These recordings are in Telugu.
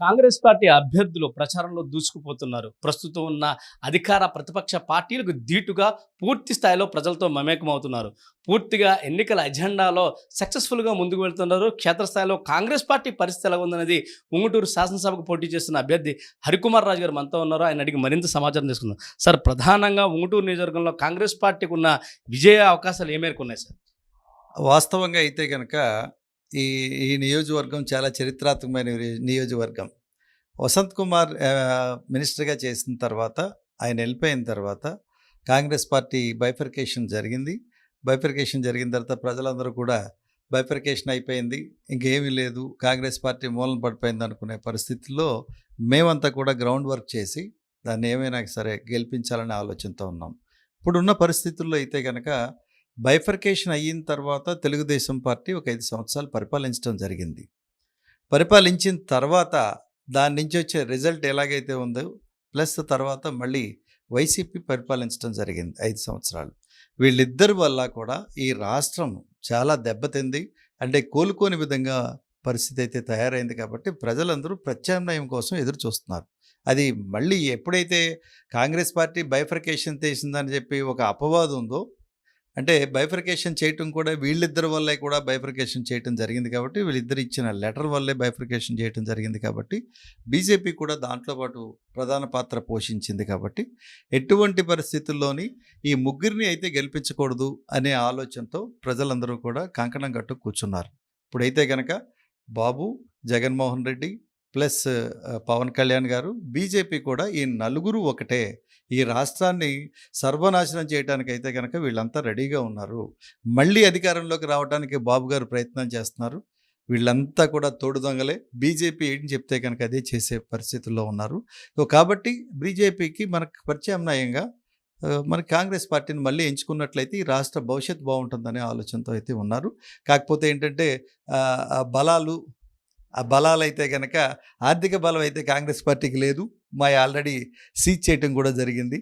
కాంగ్రెస్ పార్టీ అభ్యర్థులు ప్రచారంలో దూసుకుపోతున్నారు. ప్రస్తుతం ఉన్న అధికార ప్రతిపక్ష పార్టీలకు ధీటుగా పూర్తి స్థాయిలో ప్రజలతో మమేకమవుతున్నారు. పూర్తిగా ఎన్నికల ఎజెండాలో సక్సెస్ఫుల్గా ముందుకు వెళ్తున్నారు. క్షేత్రస్థాయిలో కాంగ్రెస్ పార్టీ పరిస్థితి ఎలా ఉందనేది ఉంగుటూరు శాసనసభకు పోటీ చేస్తున్న అభ్యర్థి హరికుమార్ రాజు గారు మనతో ఉన్నారు. ఆయన అడిగి మరింత సమాచారం తీసుకుందాం. సార్ ప్రధానంగా ఉంగుటూరు నియోజకవర్గంలో కాంగ్రెస్ పార్టీకి ఉన్న విజయ అవకాశాలు ఏ మేరకు ఉన్నాయి సార్? వాస్తవంగా అయితే కనుక ఈ ఈ నియోజకవర్గం చాలా చరిత్రాత్మకమైన నియోజకవర్గం. వసంత్ కుమార్ మినిస్టర్గా చేసిన తర్వాత ఆయన వెళ్ళిపోయిన తర్వాత కాంగ్రెస్ పార్టీ బైఫర్కేషన్ జరిగింది. బైఫర్కేషన్ జరిగిన తర్వాత ప్రజలందరూ కూడా బైఫర్కేషన్ అయిపోయింది. ఇంకేమీ లేదు. కాంగ్రెస్ పార్టీ మూలన పడిపోయింది అనుకునే పరిస్థితుల్లో మేమంతా కూడా గ్రౌండ్ వర్క్ చేసి దాన్ని ఏమైనా సరే గెలిపించాలనే ఆలోచనతో ఉన్నాం. ఇప్పుడున్న పరిస్థితుల్లో అయితే కనుక బైఫర్కేషన్ అయిన తర్వాత తెలుగుదేశం పార్టీ ఒక ఐదు సంవత్సరాలు పరిపాలించడం జరిగింది. పరిపాలించిన తర్వాత దాని నుంచి వచ్చే రిజల్ట్ ఎలాగైతే ఉందో ప్లస్ తర్వాత మళ్ళీ వైసీపీ పరిపాలించడం జరిగింది ఐదు సంవత్సరాలు. వీళ్ళిద్దరి వల్ల కూడా ఈ రాష్ట్రం చాలా దెబ్బతింది అంటే కోలుకోని విధంగా పరిస్థితి అయితే తయారైంది కాబట్టి ప్రజలందరూ ప్రత్యామ్నాయం కోసం ఎదురు చూస్తున్నారు. అది మళ్ళీ ఎప్పుడైతే కాంగ్రెస్ పార్టీ బైఫర్కేషన్ చేసిందని చెప్పి ఒక అపవాదం ఉందో అంటే బైఫర్కేషన్ చేయటం కూడా వీళ్ళిద్దరి వల్లే కూడా బైఫర్కేషన్ చేయటం జరిగింది కాబట్టి వీళ్ళిద్దరు ఇచ్చిన లెటర్ వల్లే బైఫర్కేషన్ చేయటం జరిగింది కాబట్టి బీజేపీ కూడా దాంట్లో పాటు ప్రధాన పాత్ర పోషించింది కాబట్టి ఎటువంటి పరిస్థితుల్లోని ఈ ముగ్గురిని అయితే గెలిపించకూడదు అనే ఆలోచనతో ప్రజలందరూ కూడా కంకణం కట్టు కూర్చున్నారు. ఇప్పుడైతే కనుక బాబు జగన్మోహన్ రెడ్డి ప్లస్ పవన్ కళ్యాణ్ గారు బీజేపీ కూడా ఈ నలుగురు ఒకటే. ఈ రాష్ట్రాన్ని సర్వనాశనం చేయడానికి అయితే కనుక వీళ్ళంతా రెడీగా ఉన్నారు. మళ్ళీ అధికారంలోకి రావడానికి బాబు గారు ప్రయత్నం చేస్తున్నారు. వీళ్ళంతా కూడా తోడు దొంగలే. బీజేపీ ఏంటి చెప్తే కనుక అదే చేసే పరిస్థితుల్లో ఉన్నారు. సో కాబట్టి బీజేపీకి మనకు ప్రత్యామ్నాయంగా మన కాంగ్రెస్ పార్టీని మళ్ళీ ఎంచుకున్నట్లయితే ఈ రాష్ట్ర భవిష్యత్ బాగుంటుందనే ఆలోచనతో అయితే ఉన్నారు. కాకపోతే ఏంటంటే బలాలు ఆ బలాలు అయితే కనుక ఆర్థిక బలం అయితే కాంగ్రెస్ పార్టీకి లేదు. మా ఆల్రెడీ సీజ్ చేయటం కూడా జరిగింది.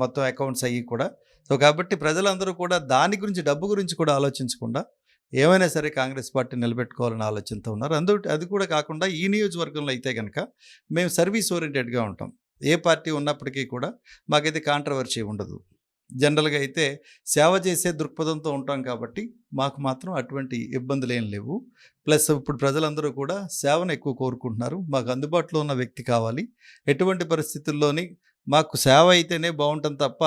మొత్తం అకౌంట్స్ అయ్యి కూడా. సో కాబట్టి ప్రజలందరూ కూడా దాని గురించి డబ్బు గురించి కూడా ఆలోచించకుండా ఏమైనా సరే కాంగ్రెస్ పార్టీ నిలబెట్టుకోవాలని ఆలోచనతో ఉన్నారు. అందు అది కూడా కాకుండా ఈ నియోజకవర్గంలో అయితే కనుక మేము సర్వీస్ ఓరియంటెడ్గా ఉంటాం. ఏ పార్టీ ఉన్నప్పటికీ కూడా మాకైతే కాంట్రవర్సీ ఉండదు. జనరల్గా అయితే సేవ చేసే దృక్పథంతో ఉంటాం కాబట్టి మాకు మాత్రం అటువంటి ఇబ్బందులు ఏం లేవు. ప్లస్ ఇప్పుడు ప్రజలందరూ కూడా సేవను ఎక్కువ కోరుకుంటున్నారు. మాకు అందుబాటులో ఉన్న వ్యక్తి కావాలి. ఎటువంటి పరిస్థితుల్లోని మాకు సేవ అయితేనే బాగుంటుంది తప్ప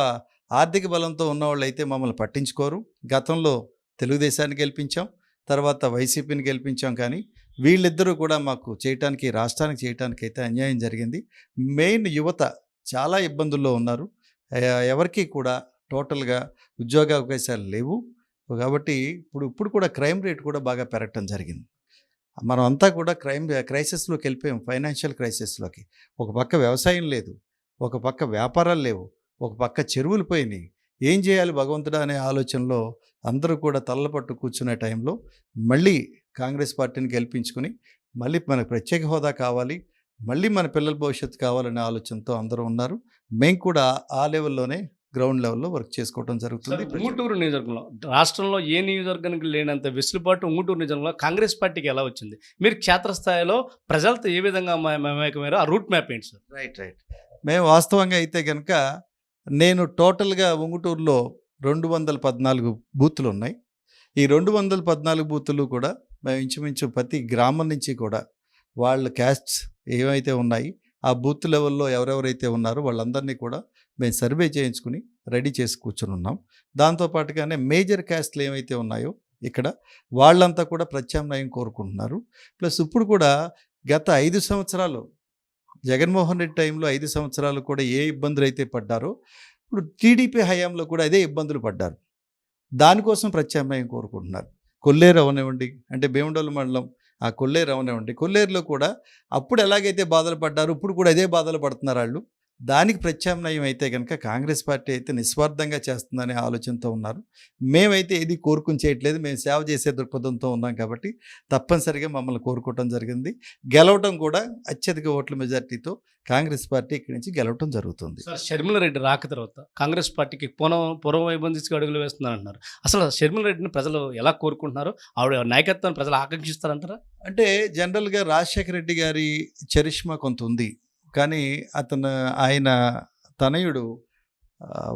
ఆర్థిక బలంతో ఉన్నవాళ్ళు అయితే మమ్మల్ని పట్టించుకోరు. గతంలో తెలుగుదేశాన్ని గెలిపించాం. తర్వాత వైసీపీని గెలిపించాం కానీ వీళ్ళిద్దరూ కూడా మాకు చేయటానికి రాష్ట్రానికి చేయటానికి అయితే అన్యాయం జరిగింది. మెయిన్ యువత చాలా ఇబ్బందుల్లో ఉన్నారు. ఎవరికీ కూడా టోటల్గా ఉద్యోగ అవకాశాలు లేవు. కాబట్టి ఇప్పుడు ఇప్పుడు కూడా క్రైమ్ రేట్ కూడా బాగా పెరగటం జరిగింది. మనం అంతా కూడా క్రైమ్ క్రైసిస్లోకి వెళ్ళిపోయాం ఫైనాన్షియల్ క్రైసిస్లోకి. ఒక పక్క వ్యవసాయం లేదు ఒక పక్క వ్యాపారాలు లేవు ఒక పక్క చెరువులు పోయినాయి. ఏం చేయాలి భగవంతుడా అనే ఆలోచనలో అందరూ కూడా తల్లపట్టు కూర్చునే టైంలో మళ్ళీ కాంగ్రెస్ పార్టీని గెలిపించుకుని మళ్ళీ మనకు ప్రత్యేక హోదా కావాలి మళ్ళీ మన పిల్లల భవిష్యత్తు కావాలనే ఆలోచనతో అందరూ ఉన్నారు. మేము కూడా ఆ లెవెల్లోనే గ్రౌండ్ లెవెల్లో వర్క్ చేసుకోవడం జరుగుతుంది. ఉంగుటూరు నియోజకవర్గంలో రాష్ట్రంలో ఏ నియోజకవర్గానికి లేనంత వెసులుబాటు ఉంగుటూరు నియోజకవర్గంలో కాంగ్రెస్ పార్టీకి ఎలా వచ్చింది? మీరు క్షేత్రస్థాయిలో ప్రజలతో ఏ విధంగా మమేకమయ్యారో ఆ రూట్ మ్యాప్ ఏంటి సార్? రైట్ రైట్ మేము వాస్తవంగా అయితే కనుక నేను టోటల్గా ఉంగుటూరులో రెండు వందల పద్నాలుగు బూతులు ఉన్నాయి. ఈ రెండు వందల పద్నాలుగు బూతులు కూడా మేము ఇంచుమించు ప్రతి గ్రామం నుంచి కూడా వాళ్ళ క్యాస్ట్స్ ఏవైతే ఉన్నాయి ఆ బూత్ లెవెల్లో ఎవరెవరైతే ఉన్నారో వాళ్ళందరినీ కూడా మేము సర్వే చేయించుకుని రెడీ చేసి కూర్చుని ఉన్నాం దాంతోపాటుగానే మేజర్ క్యాస్ట్లు ఏమైతే ఉన్నాయో ఇక్కడ వాళ్ళంతా కూడా ప్రత్యామ్నాయం కోరుకుంటున్నారు. ప్లస్ ఇప్పుడు కూడా గత ఐదు సంవత్సరాలు జగన్మోహన్ రెడ్డి టైంలో ఐదు సంవత్సరాలు కూడా ఏ ఇబ్బందులు అయితే పడ్డారో ఇప్పుడు టీడీపీ హయాంలో కూడా అదే ఇబ్బందులు పడ్డారు. దానికోసం ప్రత్యామ్నాయం కోరుకుంటున్నారు. కొల్లేరు అవనివ్వండి అంటే భీమడోలు మండలం ఆ కొల్లేరు అవనివ్వండి. కొల్లేరులో కూడా అప్పుడు ఎలాగైతే బాధలు పడ్డారు ఇప్పుడు కూడా అదే బాధలు పడుతున్నారు వాళ్ళు. దానికి ప్రత్యామ్నాయం అయితే కనుక కాంగ్రెస్ పార్టీ అయితే నిస్వార్థంగా చేస్తుందనే ఆలోచనతో ఉన్నారు. మేమైతే ఏది కోరుకుని చేయట్లేదు. మేము సేవ చేసే దృక్పథంతో ఉన్నాం కాబట్టి తప్పనిసరిగా మమ్మల్ని కోరుకోవటం జరిగింది. గెలవటం కూడా అత్యధిక ఓట్ల మెజార్టీతో కాంగ్రెస్ పార్టీ ఇక్కడి నుంచి గెలవటం జరుగుతుంది. సార్ షర్మిల రెడ్డి రాక తర్వాత కాంగ్రెస్ పార్టీకి పూర్వం పూర్వం వైభవం తీసుకు అడుగులు వేస్తున్నారు అంటున్నారు. అసలు షర్మిల రెడ్డిని ప్రజలు ఎలా కోరుకుంటున్నారు? ఆవిడ నాయకత్వాన్ని ప్రజలు ఆకాంక్షిస్తారంటారా? అంటే జనరల్గా రాజశేఖర రెడ్డి గారి చరిష్మా కొంత ఉంది. కానీ అతను ఆయన తనయుడు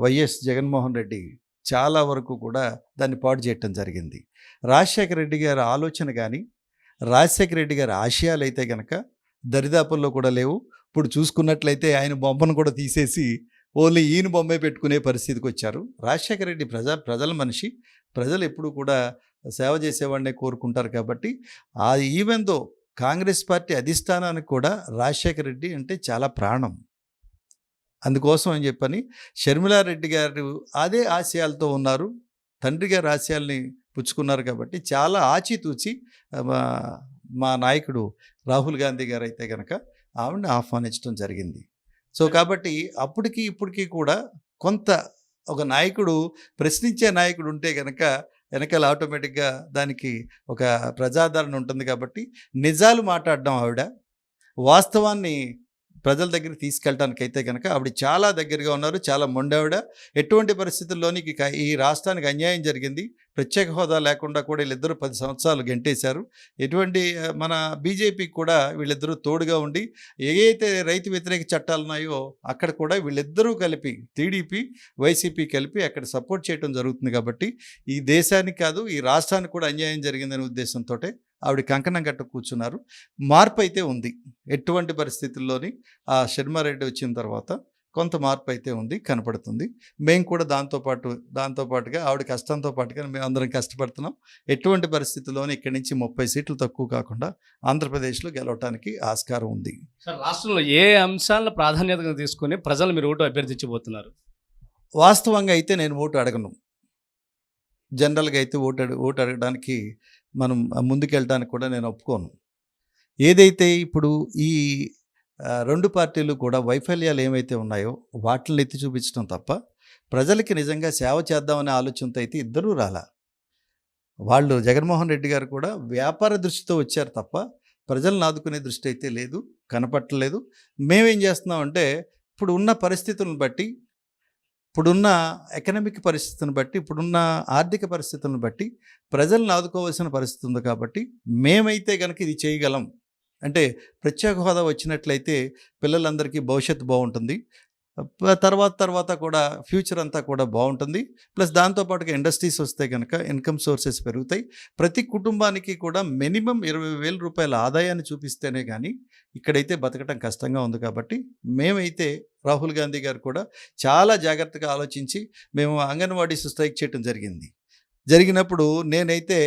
వైఎస్ జగన్మోహన్ రెడ్డి చాలా వరకు కూడా దాన్ని పాడు చేయటం జరిగింది. రాజశేఖర రెడ్డి గారి ఆలోచన కానీ రాజశేఖర రెడ్డి గారి ఆశయాలు అయితే కనుక దరిదాపుల్లో కూడా లేవు. ఇప్పుడు చూసుకున్నట్లయితే ఆయన బొమ్మను కూడా తీసేసి ఓన్లీ ఈయన బొమ్మే పెట్టుకునే పరిస్థితికి వచ్చారు. రాజశేఖర రెడ్డి ప్రజా ప్రజల మనిషి. ప్రజలు ఎప్పుడు కూడా సేవ చేసేవాడినే కోరుకుంటారు కాబట్టి ఆ ఈవెందో కాంగ్రెస్ పార్టీ అధిష్టానానికి కూడా రాజశేఖర రెడ్డి అంటే చాలా ప్రాణం. అందుకోసం అని చెప్పని షర్మిలారెడ్డి గారు అదే ఆశయాలతో ఉన్నారు. తండ్రి గారి ఆశయాల్ని పుచ్చుకున్నారు కాబట్టి చాలా ఆచితూచి మా మా నాయకుడు రాహుల్ గాంధీ గారు అయితే కనుక ఆవిడని ఆహ్వానించడం జరిగింది. సో కాబట్టి అప్పటికి ఇప్పటికీ కూడా కొంత ఒక నాయకుడు ప్రశ్నించే నాయకుడు ఉంటే కనుక వెనకాల ఆటోమేటిక్గా దానికి ఒక ప్రజాదరణ ఉంటుంది కాబట్టి నిజాలు మాట్లాడడం ఆవిడ. వాస్తవాన్ని ప్రజల దగ్గరికి తీసుకెళ్ళడానికి అయితే కనుక ఆవిడ చాలా దగ్గరగా ఉన్నారు చాలా మొండావిడ ఎటువంటి పరిస్థితుల్లోని ఈ రాష్ట్రానికి అన్యాయం జరిగింది ప్రత్యేక హోదా లేకుండా కూడా వీళ్ళిద్దరూ పది సంవత్సరాలు గెంటేశారు. ఎటువంటి మన బీజేపీకి కూడా వీళ్ళిద్దరూ తోడుగా ఉండి ఏదైతే రైతు వ్యతిరేక చట్టాలు ఉన్నాయో అక్కడ కూడా వీళ్ళిద్దరూ కలిపి టీడీపీ వైసీపీ కలిపి అక్కడ సపోర్ట్ చేయడం జరుగుతుంది కాబట్టి ఈ దేశానికి కాదు ఈ రాష్ట్రానికి కూడా అన్యాయం జరిగిందనే ఉద్దేశంతో ఆవిడ కంకణం కట్ట కూర్చున్నారు. మార్పు అయితే ఉంది. ఎటువంటి పరిస్థితుల్లోని ఆ శర్మారెడ్డి వచ్చిన తర్వాత కొంత మార్పు అయితే ఉంది కనపడుతుంది. మేము కూడా దాంతోపాటు దాంతోపాటుగా ఆవిడ కష్టంతో పాటుగా మేము అందరం కష్టపడుతున్నాం. ఎటువంటి పరిస్థితుల్లోని ఇక్కడి నుంచి ముప్పై సీట్లు తక్కువ కాకుండా ఆంధ్రప్రదేశ్లో గెలవటానికి ఆస్కారం ఉంది. సార్ రాష్ట్రంలో ఏ అంశాలను ప్రాధాన్యతగా తీసుకొని ప్రజలు మీరు ఓటు అభ్యర్థించబోతున్నారు? వాస్తవంగా అయితే నేను ఓటు అడగను. జనరల్గా అయితే ఓటు అడ ఓటు అడగడానికి మనం ముందుకెళ్ళడానికి కూడా నేను ఒప్పుకోను. ఏదైతే ఇప్పుడు ఈ రెండు పార్టీలు కూడా వైఫల్యాలు ఏమైతే ఉన్నాయో వాటిని ఎత్తి చూపించడం తప్ప ప్రజలకి నిజంగా సేవ చేద్దామనే ఆలోచనతో అయితే ఇద్దరూ రాలా. వాళ్ళు జగన్మోహన్ రెడ్డి గారు కూడా వ్యాపార దృష్టితో వచ్చారు తప్ప ప్రజలను ఆదుకునే దృష్టి అయితే లేదు కనపట్టలేదు. మేమేం చేస్తున్నామంటే ఇప్పుడు ఉన్న పరిస్థితులను బట్టి ఇప్పుడున్న ఎకనామిక్ పరిస్థితిని బట్టి ఇప్పుడున్న ఆర్థిక పరిస్థితులను బట్టి ప్రజలను ఆదుకోవాల్సిన పరిస్థితి ఉంది కాబట్టి మేమైతే కనుక ఇది చేయగలం. అంటే ప్రత్యేక హోదా వచ్చినట్లయితే పిల్లలందరికీ భవిష్యత్తు బాగుంటుంది. తర్వాత తర్వాత కూడా ఫ్యూచర్ అంతా కూడా బాగుంటుంది. ప్లస్ దాంతోపాటుగా ఇండస్ట్రీస్ వస్తే కనుక ఇన్కమ్ సోర్సెస్ పెరుగుతాయి. ప్రతి కుటుంబానికి కూడా మినిమం ఇరవై వేల రూపాయల ఆదాయాన్ని చూపిస్తేనే కానీ ఇక్కడైతే బతకటం కష్టంగా ఉంది కాబట్టి మేమైతే రాహుల్ గాంధీ గారు కూడా చాలా జాగ్రత్తగా ఆలోచించి మేము అంగన్వాడీస్ స్ట్రైక్ చేయడం జరిగింది. జరిగినప్పుడు నేనైతే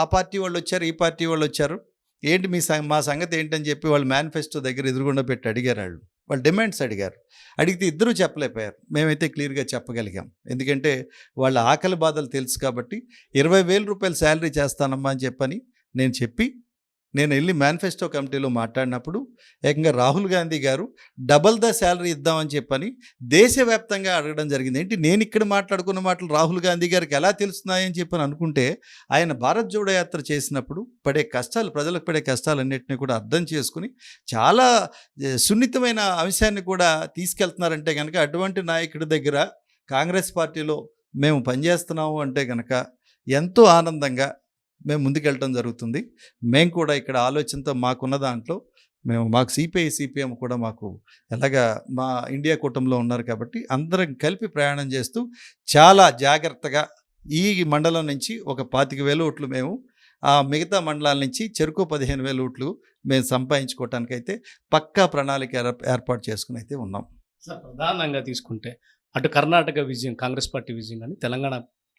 ఆ పార్టీ వాళ్ళు వచ్చారు ఈ పార్టీ వాళ్ళు వచ్చారు. ఏంటి మీ మా సంగతి ఏంటని చెప్పి వాళ్ళు మేనిఫెస్టో దగ్గర ఎదురుగుండా పెట్టి అడిగారు వాళ్ళు. వాళ్ళు డిమాండ్స్ అడిగారు. అడిగితే ఇద్దరూ చెప్పలేకపోయారు. మేమైతే క్లియర్గా చెప్పగలిగాం. ఎందుకంటే వాళ్ళ ఆకలి బాధలు తెలుసు కాబట్టి ఇరవై వేల రూపాయలు శాలరీ చేస్తానమ్మా అని చెప్పని నేను చెప్పి నేను వెళ్ళి మేనిఫెస్టో కమిటీలో మాట్లాడినప్పుడు ఏకంగా రాహుల్ గాంధీ గారు డబల్ ద శాలరీ ఇద్దామని చెప్పని దేశవ్యాప్తంగా అడగడం జరిగింది. ఏంటి? నేను ఇక్కడ మాట్లాడుకున్న మాటలు రాహుల్ గాంధీ గారికి ఎలా తెలుస్తున్నాయని చెప్పని అనుకుంటే ఆయన భారత్ జోడో యాత్ర చేసినప్పుడు పడే కష్టాలు ప్రజలకు పడే కష్టాలన్నింటినీ కూడా అర్థం చేసుకుని చాలా సున్నితమైన అంశాన్ని కూడా తీసుకెళ్తున్నారంటే కనుక అటువంటి నాయకుడి దగ్గర కాంగ్రెస్ పార్టీలో మేము పనిచేస్తున్నాము అంటే కనుక ఎంతో ఆనందంగా మేము ముందుకెళ్ళటం జరుగుతుంది. మేము కూడా ఇక్కడ ఆలోచనతో మాకున్న దాంట్లో మేము మాకు సిపిఐ సిపిఎం కూడా మాకు ఎలాగా మా ఇండియా కూటమిలో ఉన్నారు కాబట్టి అందరం కలిపి ప్రయాణం చేస్తూ చాలా జాగ్రత్తగా ఈ మండలం నుంచి ఒక పాతిక వేల ఓట్లు మేము ఆ మిగతా మండలాల నుంచి చెరుకు పదిహేను వేల ఓట్లు మేము సంపాదించుకోవటానికైతే పక్కా ప్రణాళిక ఏర్పాటు చేసుకుని అయితే ఉన్నాం. ప్రధానంగా తీసుకుంటే అటు కర్ణాటక విజయం కాంగ్రెస్ పార్టీ విజయం కానీ తెలంగాణ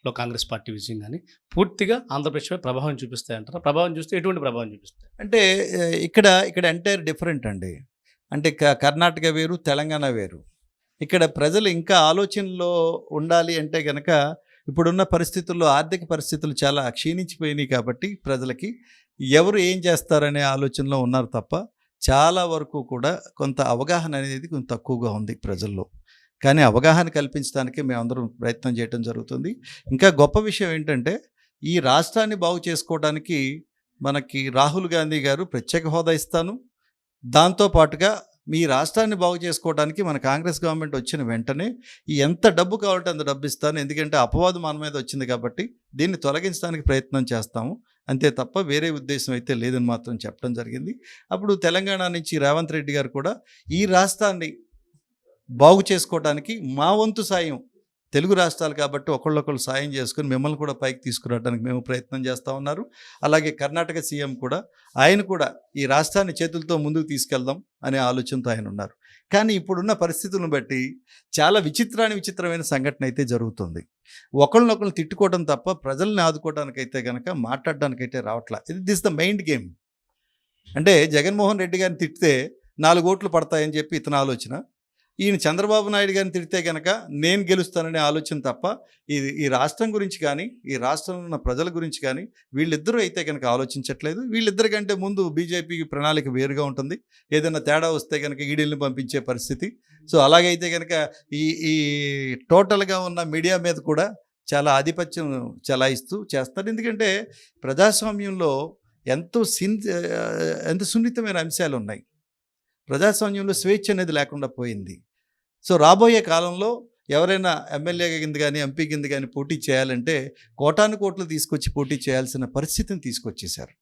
లో కాంగ్రెస్ పార్టీ విజయం కానీ పూర్తిగా ఆంధ్రప్రదేశ్పై ప్రభావం చూపిస్తాయి అంటారా? ప్రభావం చూస్తే ఎటువంటి ప్రభావం చూపిస్తాయి? అంటే ఇక్కడ ఇక్కడ ఎంటైర్ డిఫరెంట్ అండి. అంటే క- కర్ణాటక వేరు తెలంగాణ వేరు. ఇక్కడ ప్రజలు ఇంకా ఆలోచనలో ఉండాలి అంటే కనుక ఇప్పుడున్న పరిస్థితుల్లో ఆర్థిక పరిస్థితులు చాలా క్షీణించిపోయినాయి కాబట్టి ప్రజలకి ఎవరు ఏం చేస్తారనే ఆలోచనలో ఉన్నారు తప్ప చాలా వరకు కూడా కొంత అవగాహన అనేది కొంత తక్కువగా ఉంది ప్రజల్లో. కానీ అవగాహన కల్పించడానికి మేమందరం ప్రయత్నం చేయడం జరుగుతుంది. ఇంకా గొప్ప విషయం ఏంటంటే ఈ రాష్ట్రాన్ని బాగు చేసుకోవడానికి మనకి రాహుల్ గాంధీ గారు ప్రత్యేక హోదా ఇస్తాను. దాంతో పాటుగా మీ రాష్ట్రాన్ని బాగు చేసుకోవడానికి మన కాంగ్రెస్ గవర్నమెంట్ వచ్చిన వెంటనే ఎంత డబ్బు కావాలంటే అంత డబ్బు ఇస్తాను. ఎందుకంటే అపవాదం మన మీద వచ్చింది కాబట్టి దీన్ని తొలగించడానికి ప్రయత్నం చేస్తాము. అంతే తప్ప వేరే ఉద్దేశం అయితే లేదని మాత్రం చెప్పడం జరిగింది. అప్పుడు తెలంగాణ నుంచి రేవంత్ రెడ్డి గారు కూడా ఈ రాష్ట్రాన్ని బాగు చేసుకోవడానికి మా వంతు సాయం తెలుగు రాష్ట్రాలు కాబట్టి ఒకళ్ళొకళ్ళు సాయం చేసుకుని మిమ్మల్ని కూడా పైకి తీసుకురావడానికి మేము ప్రయత్నం చేస్తూ ఉన్నారు. అలాగే కర్ణాటక సీఎం కూడా ఆయన కూడా ఈ రాష్ట్రాన్ని చేతులతో ముందుకు తీసుకెళ్దాం అనే ఆలోచనతో ఆయన ఉన్నారు. కానీ ఇప్పుడున్న పరిస్థితులను బట్టి చాలా విచిత్రాన్ని విచిత్రమైన సంఘటన అయితే జరుగుతుంది. ఒకళ్ళనొకళ్ళు తిట్టుకోవడం తప్ప ప్రజల్ని ఆదుకోవడానికైతే కనుక మాట్లాడడానికైతే రావట్లా. ఇది దిస్ ద మైండ్ గేమ్ అంటే జగన్మోహన్ రెడ్డి గారిని తిట్టితే నాలుగు ఓట్లు పడతాయని చెప్పి ఇతని ఆలోచన. ఈయన చంద్రబాబు నాయుడు గారిని తిడితే కనుక నేను గెలుస్తాననే ఆలోచన తప్ప ఇది ఈ రాష్ట్రం గురించి కానీ ఈ రాష్ట్రంలో ఉన్న ప్రజల గురించి కానీ వీళ్ళిద్దరూ అయితే కనుక ఆలోచించట్లేదు. వీళ్ళిద్దరి కంటే ముందు బీజేపీకి ప్రణాళిక వేరుగా ఉంటుంది. ఏదైనా తేడా వస్తే కనుక ఈడీల్ని పంపించే పరిస్థితి. సో అలాగైతే కనుక ఈ ఈ టోటల్గా ఉన్న మీడియా మీద కూడా చాలా ఆధిపత్యం చలాయిస్తూ చేస్తారు. ఎందుకంటే ప్రజాస్వామ్యంలో ఎంతో సిన్ ఎంత సున్నితమైన అంశాలు ఉన్నాయి ప్రజాస్వామ్యంలో స్వేచ్ఛ అనేది లేకుండా పోయింది. సో రాబోయే కాలంలో ఎవరైనా ఎమ్మెల్యే కింద కానీ ఎంపీ కింద కానీ పోటీ చేయాలంటే కోటాను కోట్లు తీసుకొచ్చి పోటీ చేయాల్సిన పరిస్థితిని తీసుకొచ్చేశారు.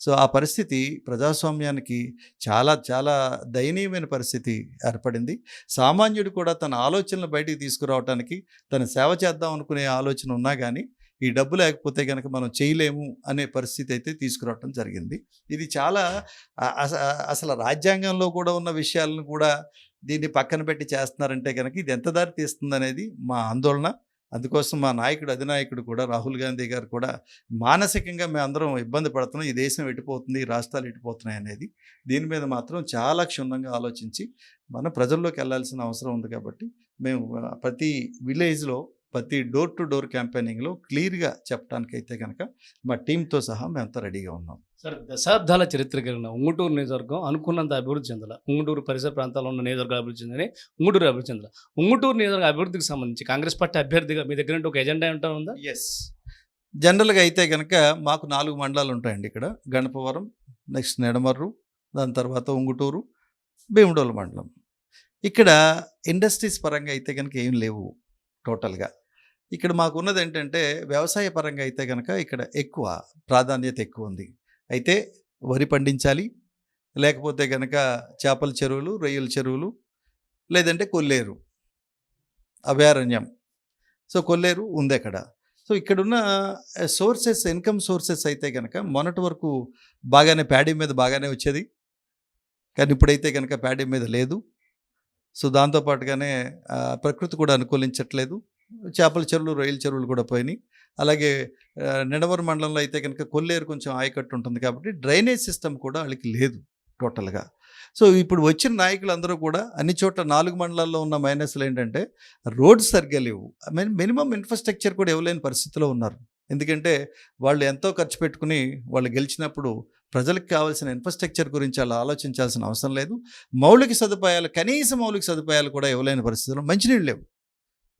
సో ఆ పరిస్థితి ప్రజాస్వామ్యానికి చాలా చాలా దయనీయమైన పరిస్థితి ఏర్పడింది. సామాన్యుడు కూడా తన ఆలోచనలు బయటికి తీసుకురావడానికి తన సేవ చేద్దాం అనుకునే ఆలోచన ఉన్నా కానీ ఈ డబ్బు లేకపోతే కనుక మనం చేయలేము అనే పరిస్థితి అయితే తీసుకురావటం జరిగింది. ఇది చాలా అస- అసలు రాజ్యాంగంలో కూడా ఉన్న విషయాలను కూడా దీన్ని పక్కన పెట్టి చేస్తున్నారంటే కనుక ఇది ఎంత దారి తీస్తుంది అనేది మా ఆందోళన. అందుకోసం మా నాయకుడు అధినాయకుడు కూడా రాహుల్ గాంధీ గారు కూడా మానసికంగా మేము అందరం ఇబ్బంది పడుతున్నాం. ఈ దేశం ఎటుపోతుంది ఈ రాష్ట్రాలు ఎటుపోతున్నాయి అనేది. దీని మీద మాత్రం చాలా క్షుణ్ణంగా ఆలోచించి మన ప్రజల్లోకి వెళ్ళాల్సిన అవసరం ఉంది కాబట్టి మేము ప్రతి విలేజ్లో ప్రతి డోర్ టు డోర్ క్యాంపెయినింగ్లో క్లియర్గా చెప్పడానికి అయితే కనుక మా టీంతో సహా మేమంతా రెడీగా ఉన్నాం. సార్ దశాబ్దాల చరిత్ర కలిగిన ఉంగుటూరు నియోజకవర్గం అనుకున్నంత అభివృద్ధి చెందాల. ఉంగుటూరు పరిసర ప్రాంతాల్లో ఉన్న నియోజకవర్గాలు అభివృద్ధి చెందని ఉంగుటూరు అభివృద్ధి చెందాల. ఉంగుటూరు నియోజకవర్గ అభివృద్ధికి సంబంధించి కాంగ్రెస్ పార్టీ అభ్యర్థిగా మీ దగ్గర ఒక ఎజెండా ఏమిటా ఉందా? ఎస్ జనరల్గా అయితే కనుక మాకు నాలుగు మండలాలు ఉంటాయండి ఇక్కడ. గణపవరం నెక్స్ట్ నెడమర్రు దాని తర్వాత ఉంగుటూరు భీముడోల మండలం. ఇక్కడ ఇండస్ట్రీస్ పరంగా అయితే కనుక ఏం లేవు టోటల్గా. ఇక్కడ మాకు ఉన్నది ఏంటంటే వ్యవసాయ పరంగా అయితే కనుక ఇక్కడ ఎక్కువ ప్రాధాన్యత ఎక్కువ ఉంది అయితే వరి పండించాలి లేకపోతే కనుక చేపల చెరువులు రొయ్యల చెరువులు లేదంటే కొల్లేరు అభయారణ్యం. సో కొల్లేరు ఉంది అక్కడ సో ఇక్కడున్న సోర్సెస్ ఇన్కమ్ సోర్సెస్ అయితే కనుక మొన్నటి వరకు బాగానే ప్యాడీ మీద బాగానే వచ్చేది. కానీ ఇప్పుడైతే కనుక ప్యాడీ మీద లేదు. సో దాంతోపాటుగానే ప్రకృతి కూడా అనుకూలించట్లేదు. చేపల చెరువులు రొయ్యల చెరువులు కూడా పోయినాయి. అలాగే ఆ, మండలంలో అయితే కనుక కొల్లేరు కొంచెం ఆయకట్టు ఉంటుంది కాబట్టి డ్రైనేజ్ సిస్టమ్ కూడా వాళ్ళకి లేదు టోటల్గా. సో ఇప్పుడు వచ్చిన నాయకులు అందరూ కూడా అన్ని చోట్ల నాలుగు మండలాల్లో ఉన్న మైనస్లు ఏంటంటే రోడ్స్ సరిగ్గా లేవు. మినిమం ఇన్ఫ్రాస్ట్రక్చర్ కూడా ఇవ్వలేని పరిస్థితిలో ఉన్నారు. ఎందుకంటే వాళ్ళు ఎంతో ఖర్చు పెట్టుకుని వాళ్ళు గెలిచినప్పుడు ప్రజలకు కావాల్సిన ఇన్ఫ్రాస్ట్రక్చర్ గురించి వాళ్ళు ఆలోచించాల్సిన అవసరం లేదు. మౌలిక సదుపాయాలు కనీస మౌలిక సదుపాయాలు కూడా ఇవ్వలేని పరిస్థితుల్లో మంచినీళ్ళు లేవు.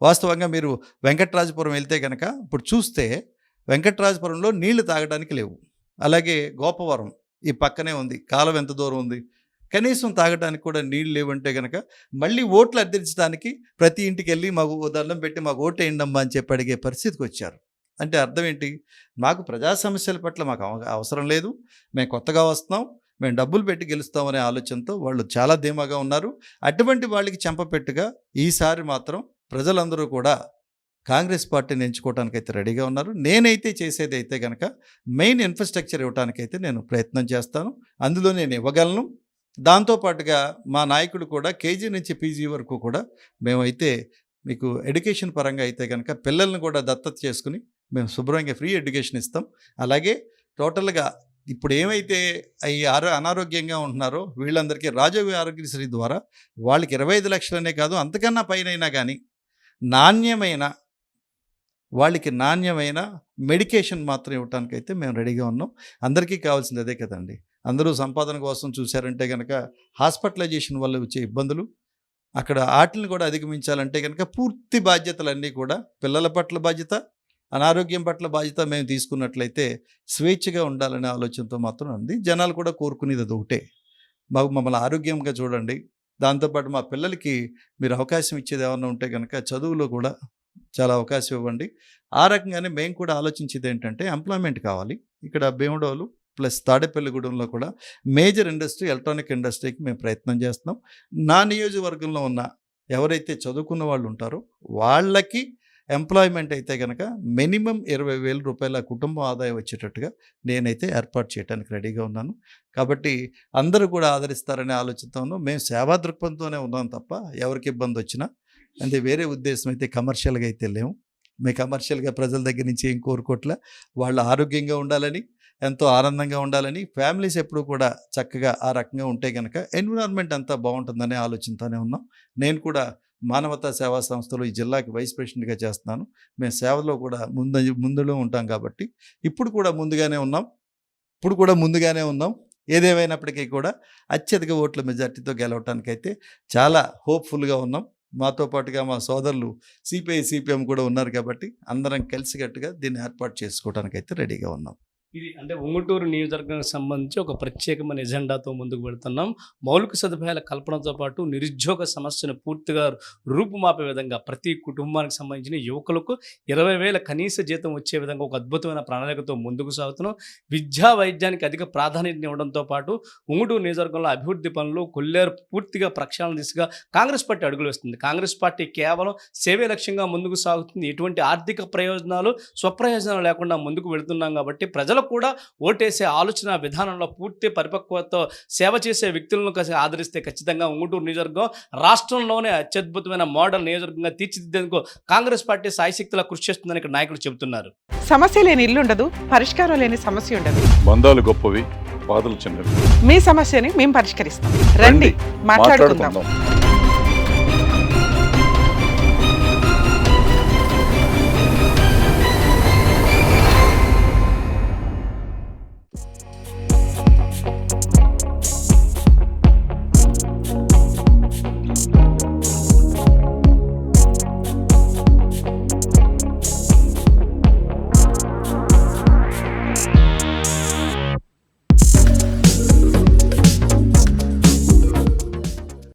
వాస్తవంగా మీరు వెంకట్రాజపురం వెళ్తే కనుక ఇప్పుడు చూస్తే వెంకట్రాజపురంలో నీళ్ళు తాగడానికి లేవు. అలాగే గోపవరం ఈ పక్కనే ఉంది. కాలం ఎంత దూరం ఉంది? కనీసం తాగడానికి కూడా నీళ్ళు లేవంటే కనుక మళ్ళీ ఓట్లు అర్థించడానికి ప్రతి ఇంటికి వెళ్ళి మాకు ఓ దండం పెట్టి మాకు ఓటు వేయండమ్మా అని చెప్పి అడిగే పరిస్థితికి వచ్చారు. అంటే అర్థం ఏంటి? మాకు ప్రజా సమస్యల పట్ల మాకు అవ- అవసరం లేదు. మేము కొత్తగా వస్తున్నాం. మేము డబ్బులు పెట్టి గెలుస్తామనే ఆలోచనతో వాళ్ళు చాలా ధీమాగా ఉన్నారు. అటువంటి వాళ్ళకి చెంపపెట్టుగా ఈసారి మాత్రం ప్రజలందరూ కూడా కాంగ్రెస్ పార్టీని ఎంచుకోవటానికైతే రెడీగా ఉన్నారు. నేనైతే చేసేది అయితే కనుక మెయిన్ ఇన్ఫ్రాస్ట్రక్చర్ ఇవ్వడానికైతే నేను ప్రయత్నం చేస్తాను. అందులో నేను ఇవ్వగలను. దాంతోపాటుగా మా నాయకుడు కూడా కేజీ నుంచి పీజీ వరకు కూడా మేమైతే మీకు ఎడ్యుకేషన్ పరంగా అయితే కనుక పిల్లల్ని కూడా దత్తత చేసుకుని మేము శుభ్రంగా ఫ్రీ ఎడ్యుకేషన్ ఇస్తాం. అలాగే టోటల్గా ఇప్పుడు ఏమైతే ఈ ఆరో అనారోగ్యంగా ఉంటున్నారో వీళ్ళందరికీ రాజీవ్ ఆరోగ్యశ్రీ ద్వారా వాళ్ళకి ఇరవై ఐదు లక్షలనే కాదు అంతకన్నా పైనైనా కానీ నాణ్యమైన వాళ్ళకి నాణ్యమైన మెడికేషన్ మాత్రం ఇవ్వటానికైతే మేము రెడీగా ఉన్నాం. అందరికీ కావాల్సింది అదే కదండి. అందరూ సంపాదన కోసం చూశారంటే కనుక హాస్పిటలైజేషన్ వల్ల వచ్చే ఇబ్బందులు అక్కడ ఆటలను కూడా అధిగమించాలంటే కనుక పూర్తి బాధ్యతలన్నీ కూడా పిల్లల పట్ల బాధ్యత అనారోగ్యం పట్ల బాధ్యత మేము తీసుకున్నట్లయితే స్వేచ్ఛగా ఉండాలనే ఆలోచనతో మాత్రం ఉంది జనాలు కూడా కోరుకునేది అది ఒకటే మాకు మమ్మల్ని ఆరోగ్యంగా చూడండి. దాంతోపాటు మా పిల్లలకి మీరు అవకాశం ఇచ్చేది ఏమన్నా ఉంటే కనుక చదువులో కూడా చాలా అవకాశం ఇవ్వండి. ఆ రకంగానే మేము కూడా ఆలోచించేది ఏంటంటే ఎంప్లాయ్మెంట్ కావాలి. ఇక్కడ భీమడోలు ప్లస్ తాడేపల్లిగూడెంలో కూడా మేజర్ ఇండస్ట్రీ ఎలక్ట్రానిక్ ఇండస్ట్రీకి మేము ప్రయత్నం చేస్తున్నాం. నా నియోజకవర్గంలో ఉన్న ఎవరైతే చదువుకున్న వాళ్ళు ఉంటారో వాళ్ళకి ఎంప్లాయ్మెంట్ అయితే కనుక మినిమం ఇరవై వేల రూపాయల కుటుంబ ఆదాయం వచ్చేటట్టుగా నేనైతే ఏర్పాటు చేయడానికి రెడీగా ఉన్నాను. కాబట్టి అందరూ కూడా ఆదరిస్తారనే ఆలోచనతో మేము సేవా దృక్పథంతోనే ఉన్నాం తప్ప ఎవరికి ఇబ్బంది వచ్చినా అంటే వేరే ఉద్దేశం అయితే కమర్షియల్గా అయితే లేము మేము కమర్షియల్గా ప్రజల దగ్గర నుంచి ఏం కోరుకోవట్లే? వాళ్ళు ఆరోగ్యంగా ఉండాలని ఎంతో ఆనందంగా ఉండాలని ఫ్యామిలీస్ ఎప్పుడు కూడా చక్కగా ఆ రకంగా ఉంటే కనుక ఎన్విరాన్మెంట్ అంతా బాగుంటుందనే ఆలోచనతోనే ఉన్నాం. నేను కూడా మానవతా సేవా సంస్థలో ఈ జిల్లాకి వైస్ ప్రెసిడెంట్గా చేస్తున్నాను. మేము సేవలో కూడా ముందు ముందులో ఉంటాం కాబట్టి ఇప్పుడు కూడా ముందుగానే ఉన్నాం. ఇప్పుడు కూడా ముందుగానే ఉన్నాం. ఏదేమైనప్పటికీ కూడా అత్యధిక ఓట్ల మెజార్టీతో గెలవటానికైతే చాలా హోప్ఫుల్గా ఉన్నాం. మాతో పాటుగా మా సోదరులు సిపిఐ సిపిఎం కూడా ఉన్నారు కాబట్టి అందరం కలిసికట్టుగా దీన్ని ఏర్పాటు చేసుకోవడానికైతే రెడీగా ఉన్నాం. ఇది అంటే ఉంగుటూరు నియోజకవర్గానికి సంబంధించి ఒక ప్రత్యేకమైన ఎజెండాతో ముందుకు వెళ్తున్నాం. మౌలిక సదుపాయాల కల్పనతో పాటు నిరుద్యోగ సమస్యను పూర్తిగా రూపుమాపే విధంగా ప్రతి కుటుంబానికి సంబంధించిన యువకులకు ఇరవై వేల కనీస జీతం వచ్చే విధంగా ఒక అద్భుతమైన ప్రణాళికతో ముందుకు సాగుతున్నాం. విద్యా వైద్యానికి అధిక ప్రాధాన్యత ఇవ్వడంతో పాటు ఉంగుటూరు నియోజకవర్గంలో అభివృద్ధి పనులు కొల్లేరు పూర్తిగా ప్రక్షాళన దిశగా కాంగ్రెస్ పార్టీ అడుగులు వేస్తుంది. కాంగ్రెస్ పార్టీ కేవలం సేవే లక్ష్యంగా ముందుకు సాగుతుంది. ఎటువంటి ఆర్థిక ప్రయోజనాలు స్వప్రయోజనాలు లేకుండా ముందుకు వెళుతున్నాం కాబట్టి ప్రజలకు కూడా ఓటేసే ఆలోచన విధానంలో పూర్తి పరిపక్వతతో సేవ చేసే వ్యక్తులను ఆదరిస్తే ఖచ్చితంగా ఉంగుటూరు నియోజకవర్గం రాష్ట్రంలోనే అత్యద్భుతమైన మోడల్ నియోజకవర్గంగా తీర్చిదిద్దేందుకు కాంగ్రెస్ పార్టీ సాయశక్తిలా కృషి చేస్తుందని ఇక్కడ నాయకులు చెబుతున్నారు. సమస్య లేని ఇల్లు ఉండదు పరిష్కారం లేని సమస్య ఉండదు. బంధాలు గొప్పవి బాధలు చిన్నవి. మీ సమస్యని మేము పరిష్కరిస్తాం. రండి మాట్లాడుకుందాం.